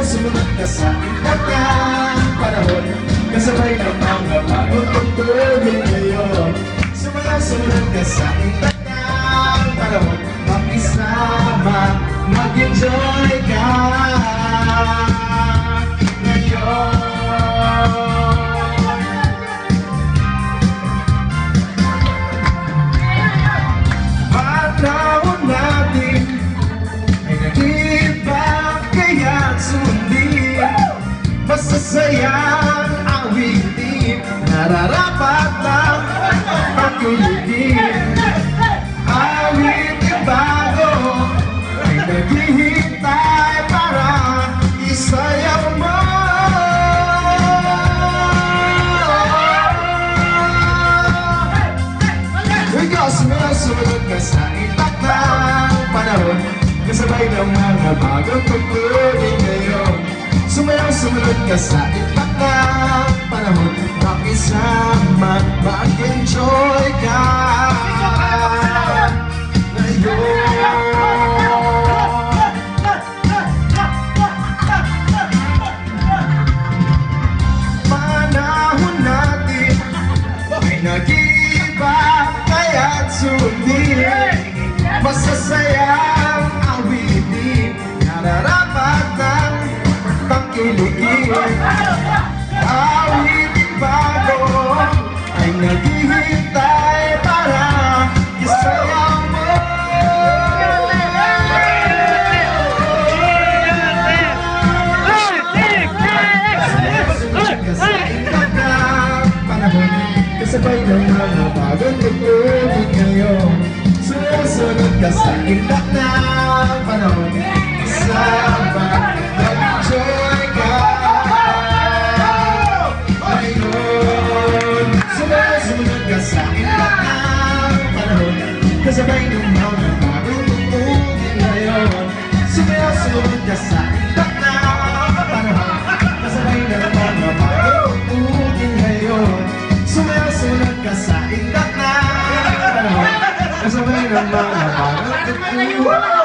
sumunod ka sa kanyang panahon Kasabay ng mga bagong tugtugin ngayon. Sumayaw sumunod ka sa kanyang panahon Makisama, mag-enjoy Masasayang awitin Nararapat lang pagkuligin Awitin bago ay naghihintay para isayaw mo. Ikaw sumunod, sumunod ka sa itak ng panahon Kasabay ng mga bagong ngayon Sumayaw, sumunod ka sa itak ng panahon. Makisama, mag-enjoy ka. Panahon natin ay nag-iiba kaya't sundin. Masasayang pagkiligin Awitin bago ay naghihintay para isayaw mo Kasabay ng mga bagong tugtugin ngayon Sumusunod ka sa itak ng ko Sumunod ka sa akin lahat ng panahon. Kasabay ng mga bagong buong ngayon. Sumayo, sumunod ka sa akin lahat ng panahon. Kasabay ng mga bagong buong sa akin lahat Kasabay ng mga bagong buong ngayon